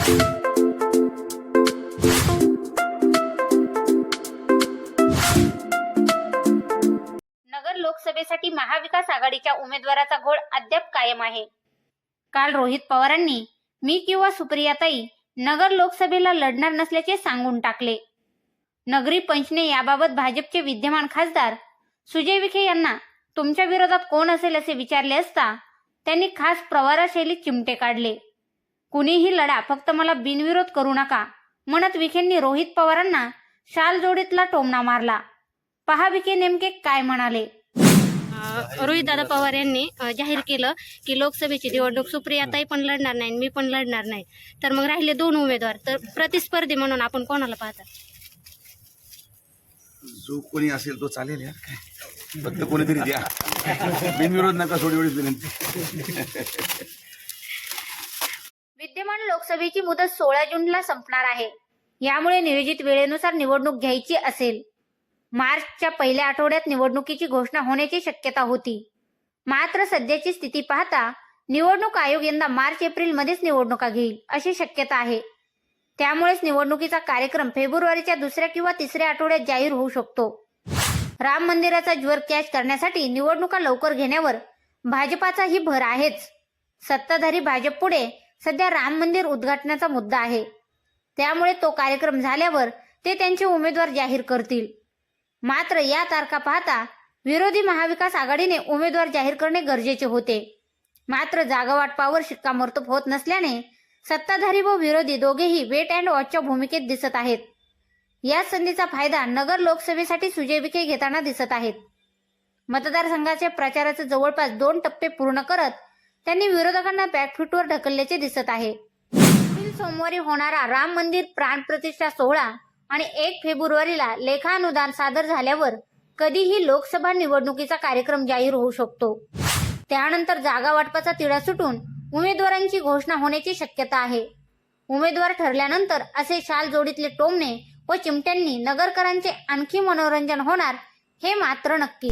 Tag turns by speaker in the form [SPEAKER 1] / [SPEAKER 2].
[SPEAKER 1] नगर लोकसभेसाठी महाविकास आघाडीच्या उमेदवाराचा घोळ अद्याप कायम आहे. काल रोहित पवारांनी मी किंवा सुप्रियाताई नगर लोकसभेला लढणार नसल्याचे सांगून टाकले. नगरी पंचने याबाबत भाजपचे विद्यमान खासदार सुजय विखे यांना तुमच्या विरोधात कोण असेल असे विचारले असता त्यांनी खास प्रवारा शैलीत चिमटे काढले. कुणीही लढा फक्त मला बिनविरोध करू नका. म्हणत विखेंनी रोहित पवारांना शाल जोडीतला टोमणा मारला. पहा विखे नेमके काय म्हणाले.
[SPEAKER 2] रोहितदादा पवार यांनी जाहीर केलं की लोकसभेची निवडणूक सुप्रियाताई पण लढणार नाही मी पण लढणार नाही. तर मग राहिले दोन उमेदवार तर प्रतिस्पर्धी म्हणून आपण कोणाला पाहता?
[SPEAKER 3] जो कोणी असेल तो चालेल यार. काय फक्त कोणीतरी द्या. बिनविरोध नका सोडी एवढीच विनंती.
[SPEAKER 1] लोकसभेची मुदत सोळा जूनला संपणार आहे. यामुळे नियोजित वेळेनुसार निवडणूक घ्यायची असेल. मार्चच्या पहिल्या आठवड्यात निवडणुकीची घोषणा होण्याची शक्यता होती. मात्र सध्याची स्थिती पाहता निवडणूक आयोग यंदा मार्च एप्रिल मध्येच निवडणुका घेईल अशी शक्यता आहे. त्यामुळेच निवडणुकीचा कार्यक्रम फेब्रुवारीच्या दुसऱ्या किंवा तिसऱ्या आठवड्यात जाहीर होऊ शकतो. राम मंदिराचा ज्वर कॅच करण्यासाठी निवडणुका लवकर घेण्यावर भाजपाचाही भर आहेच. सत्ताधारी भाजप पुढे सध्या राम मंदिर उद्घाटनाचा मुद्दा आहे. त्यामुळे तो कार्यक्रम झाल्यावर ते त्यांचे उमेदवार जाहीर करतील. मात्र या तारखा पाहता विरोधी महाविकास आघाडीने उमेदवार जाहीर करणे गरजेचे होते. मात्र जागा वाटपावर शिक्कामोर्तब होत नसल्याने सत्ताधारी व विरोधी दोघेही वेट अँड वॉचच्या भूमिकेत दिसत आहेत. या संधीचा फायदा नगर लोकसभेसाठी सुजय विखे घेताना दिसत आहेत. मतदारसंघाच्या प्रचाराचे जवळपास दोन टप्पे पूर्ण करत त्यांनी विरोधकांना बॅकफुटवर ढकलल्याचे दिसत आहे. सोमवारी होणारा राम मंदिर प्राण प्रतिष्ठा सोहळा आणि एक फेब्रुवारीला लेखानुदान सादर झाल्यावर कधीही लोकसभा निवडणुकीचा कार्यक्रम जाहीर होऊ शकतो. त्यानंतर जागा वाटपाचा तिढा सुटून उमेदवारांची घोषणा होण्याची शक्यता आहे. उमेदवार ठरल्यानंतर असे शाल जोडीतले टोमणे व चिमट्यांनी नगरकरांचे आणखी मनोरंजन होणार हे मात्र नक्की.